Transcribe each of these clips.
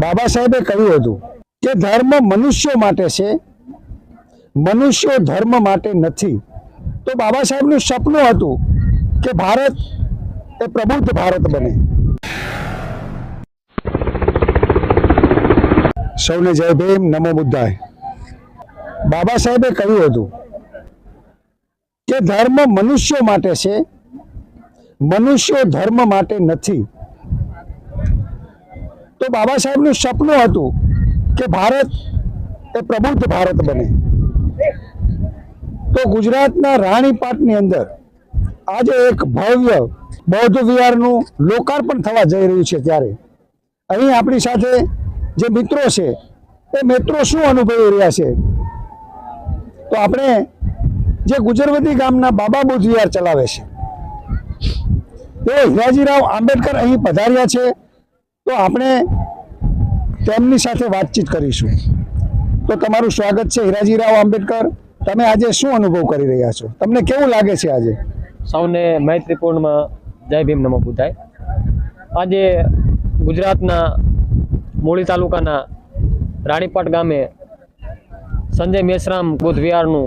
બાબા સાહેબે કહ્યું હતું કે ધર્મ મનુષ્યો માટે છે, મનુષ્યો ધર્મ માટે નથી. તો બાબા સાહેબનું સપનું હતું કે ભારત એ પ્રબુદ્ધ ભારત બને. સૌને જય ભીમ, નમો બુદ્ધાય. બાબા સાહેબે કહ્યું હતું કે ધર્મ મનુષ્યો માટે છે, મનુષ્યો ધર્મ માટે નથી. તો બાબા સાહેબનું સપનું હતું કે ભારત એ પ્રબુદ્ધ ભારત બને. તો ગુજરાતના રાણીપાટની અંદર આજે એક ભવ્ય બૌદ્ધ વિહારનું લોકાર્પણ થવા જઈ રહ્યું છે ત્યારે. અહીં આપણી સાથે જે મિત્રો છે, એ મિત્રો શું અનુભવી રહ્યા છે? તો આપણે જે ગુજરવતી ગામના બાબા બુદ્ધ વિહાર ચલાવે છે. એ હિરાજીરાવ આંબેડકર અહીં પધાર્યા છે. તો આપણે તેમની સાથે વાતચીત કરીશું. તો તમારું સ્વાગત છે હિરાજીરાવ આંબેડકર. તમે આજે શું અનુભવ કરી રહ્યા છો? તમને કેવું લાગે છે આજે? સૌને મૈત્રીપૂર્ણમાં જય ભીમ નમો બુધાય આજે ગુજરાતના મૂળી તાલુકાના રાણીપાટ ગામે સંજય મેશરામ બુદ્ધ વિહારનું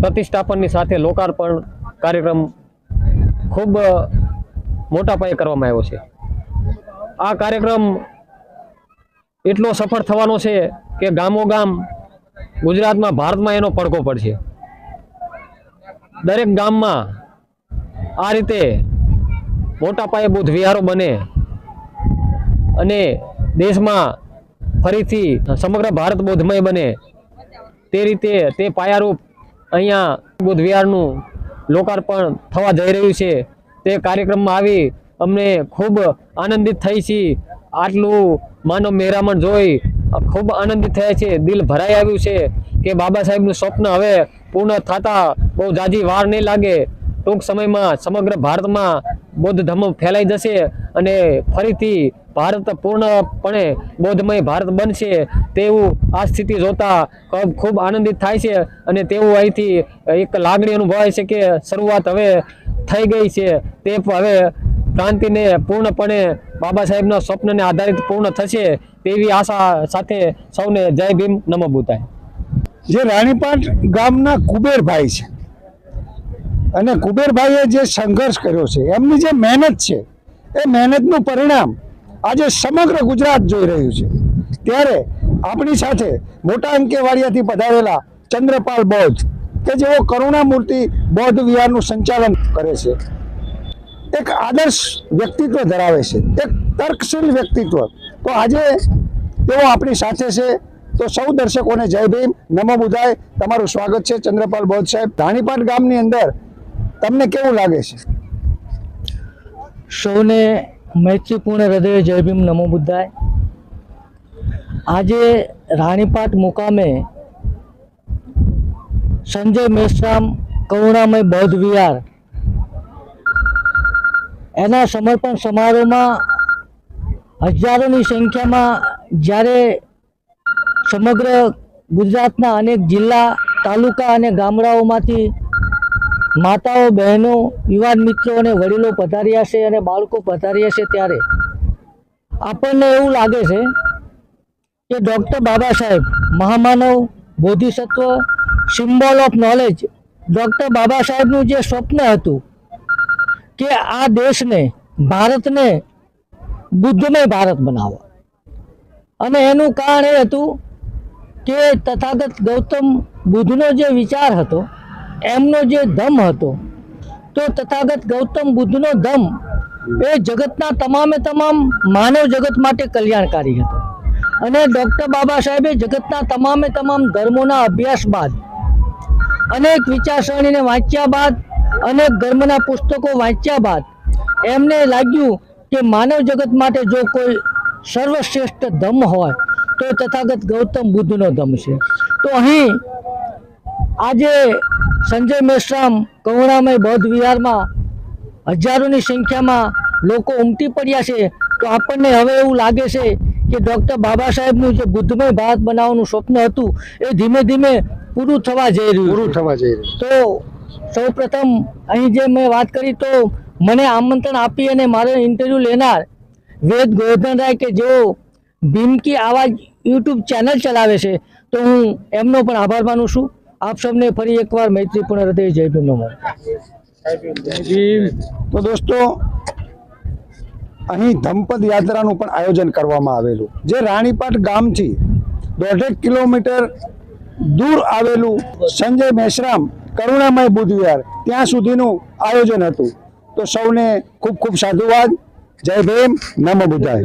પ્રતિષ્ઠાપનની સાથે લોકાર્પણ કાર્યક્રમ ખૂબ મોટા પાયે કરવામાં આવ્યો છે. આ કાર્યક્રમ એટલો સફળ થવાનો છે કે ગામો ગામ ગુજરાતમાં, ભારતમાં એનો પડઘો પડશે. દરેક ગામમાં આ રીતે મોટા પાયે બુદ્ધ વિહારો બને અને દેશમાં ફરીથી સમગ્ર ભારત બૌદ્ધમય બને. તે રીતે તે પાયારૂપ અહીંયા બુદ્ધ વિહારનું લોકાર્પણ થવા જઈ રહ્યું છે. તે કાર્યક્રમમાં આવી અમને ખૂબ આનંદિત થઈ છીએ. આટલું માનવ મહેરામણ જોઈ, ખૂબ આનંદિત થયા છે, દિલ ભરાઈ આવ્યું છે કે બાબા સાહેબનું સ્વપ્ન હવે પૂર્ણ થતાં બહુ જાજી વાર નહીં લાગે. ટૂંક સમયમાં સમગ્ર ભારતમાં બૌદ્ધ ધર્મ ફેલાઈ જશે અને ફરીથી ભારત પૂર્ણપણે બૌદ્ધમય ભારત બનશે તેવું આ સ્થિતિ જોતા ખૂબ આનંદિત થાય છે અને તેવું અહીંથી એક લાગણી અનુભવાય છે કે શરૂઆત હવે થઈ ગઈ છે. તે હવે ક્રાંતિને પૂર્ણપણે બાબા સાહેબના સ્વપ્નને આધારિત પૂર્ણ થશે તેવી આશા સાથે સૌને જય ભીમ નમો જે રાણીપાટ ગામના કુબેરભાઈ છે. અને કુબેરભાઈએ જે સંઘર્ષ કર્યો છે, એમની જે મહેનત છે, એ મહેનતનું પરિણામ આજે સમગ્ર ગુજરાત જોઈ રહ્યું છે. ત્યારે આપણી સાથે મોટા અંકેવાડિયાથી પધારેલા ચંદ્રપાલ બૌદ્ધ, કે જેઓ કરુણામૂર્તિ બૌદ્ધ વિહારનું સંચાલન કરે છે. એક આદર્શ વ્યક્તિત્વ ધરાવે છે, એક તર્કશીલ વ્યક્તિત્વ. તો આજે તેઓ આપણી સાથે છે. તો સૌ દર્શકોને જય ભીમ. નમો બુધાય. તમારું સ્વાગત છે ચંદ્રપાલ બૌદ્ધ સાહેબ. ધાણીપાટ ગામની અંદર તમને કેવું લાગે છે? સૌને મૈત્રીપૂર્ણ હૃદય જય ભીમ, નમો બુદ્ધાય આજે રાણીપાટ મુકામે સંજય મેશ્રામ કરુણામય બૌદ્ધ વિહાર એના સમર્પણ સમારોહમાં હજારોની સંખ્યામાં જ્યારે સમગ્ર ગુજરાતના અનેક જિલ્લા, તાલુકા અને ગામડાઓમાંથી માતાઓ, બહેનો, યુવાન મિત્રો અને વડીલો પધાર્યા છે અને બાળકો પધાર્યા છે ત્યારે આપણને એવું લાગે છે કે ડૉક્ટર બાબા સાહેબ મહામાનવ બોધિસત્વ, symbol of knowledge doctor Baba સાહેબનું જે સ્વપ્ન હતું કે આ દેશને, ભારતને બુદ્ધમય ભારત બનાવો. અને એનું કારણ એ હતું કે તથાગત ગૌતમ બુદ્ધનો જે વિચાર હતો, એમનો જે ધમ હતો, તો તથાગત ગૌતમ બુદ્ધનો ધમ એ જગતના તમામે તમામ માનવ જગત માટે કલ્યાણકારી હતો. અને ડૉક્ટર બાબા સાહેબે જગતના તમામે તમામ ધર્મોના અભ્યાસ બાદ, અનેક વિચારસરણીને વાંચ્યા બાદ અનેક ધર્મના પુસ્તકો વાંચ્યા બાદ એમને લાગ્યું કે માનવ જગત માટે જો કોઈ સર્વશ્રેષ્ઠ ધમ હોય તો તથાગત ગૌતમ બુદ્ધનો ધમ છે. તો અહીં આજે સંજય મેશ્રામ કરુણામય બૌદ્ધ વિહારમાં હજારોની સંખ્યામાં લોકો ઉમટી પડ્યા છે. તો આપણને હવે એવું લાગે છે કે ડૉક્ટર બાબા સાહેબનું જે બુદ્ધમય ભારત બનાવવાનું સ્વપ્ન હતું એ ધીમે ધીમે પૂરું થવા જઈ રહ્યું પૂરું થવા જઈ રહ્યું તો સૌ પ્રથમ અહીં જે મેં વાત કરી તો મને આમંત્રણ આપી અને મારો ઇન્ટરવ્યૂ લેનાર વેદ ગોવર્ધનરાય કે જેઓ ભીમકી આવાજ યુટ્યુબ ચેનલ ચલાવે છે, તો હું એમનો પણ આભાર માનું છું. આપ સૌને ફરી એકવાર મૈત્રીપૂર્ણ હૃદય જય ભીમ નમો. તો દોસ્તો, અહીં ધમપદ યાત્રાનું પણ આયોજન કરવામાં આવેલું. જે રાણીપાટ ગામથી દોઢેક કિલોમીટર દૂર આવેલું સંજય મેશ્રામ કરુણામય બુધવિહાર ત્યાં સુધીનું આયોજન હતું. તો સૌને ખૂબ ખૂબ સાધુવાદ. જય ભીમ. નમો બુદ્ધાય